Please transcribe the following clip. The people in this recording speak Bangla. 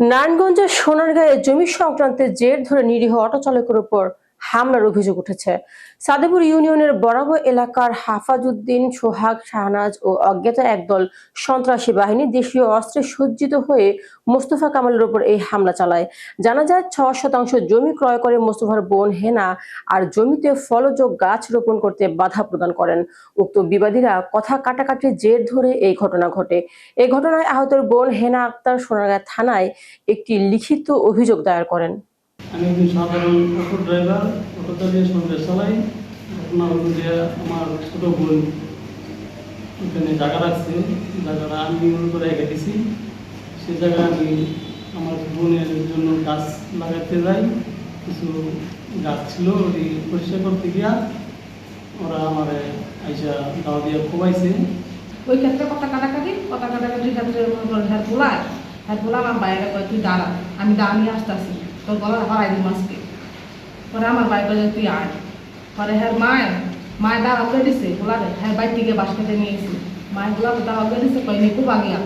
নারায়ণগঞ্জের সোনারগাঁয়ে জমি সংক্রান্তের জের ধরে নিরীহ অটো চালকের উপর হামলার অভিযোগ উঠেছে। সাদেপুর ইউনিয়নের বরাবর এলাকার হাফাজউদ্দিন, সোহাগ শাহনাজ ও অজ্ঞাত একদল সন্ত্রাসী বাহিনী দেশীয় অস্ত্রে সজ্জিত হয়ে মোস্তফা কামালের উপর এই হামলা চালায়। জানা যায় ছ শতাংশ জমি ক্রয় করে মোস্তফার বোন হেনা আর জমিতে ফলযোগ গাছ রোপণ করতে বাধা প্রদান করেন। উক্ত বিবাদীরা কথা কাটাকাটির জের ধরে এই ঘটনা ঘটে। এই ঘটনায় আহতের বোন হেনা আক্তার সোনারগাঁ থানায় একটি লিখিত অভিযোগ দায়ের করেন। আমি একজন সাধারণ অটো ড্রাইভার, অটো চালিয়ে সঙ্গে চালাই। ঘটনা হলো আমার ছোটো বোন ওখানে জায়গা রাখছে। জায়গাটা আমি মনে করে রেখে দিছি। সে জায়গায় আমি আমার বোনের জন্য গাছ লাগাতে যাই। কিছু গাছ ছিল ওই পরিষ্কার করতে গিয়া ওরা আমার আইসা দাওয়া দিয়ে খোবাইছে ওই ক্ষেত্রে কথা কাটাকাটি, কথা কাটাকাটির ক্ষেত্রে হ্যাঁ বলায় হ্যাঁ বলা আমার বাইরে তুই দাঁড়া। আমি দাঁড়িয়ে আসতে আসি তোর গলার হরাই দিই মাসকে। পরে আমার বাই বলে, তুই আয়। পরে হ্যাঁ মায় মায় দাঁড়া করে দিছে গোলারে হ্যাঁ বাইর থেকে বাস খেতে নিয়ে এসি মায়ের বলা দাঁড়া করে দিছে, কয় নিকু বাগিয়া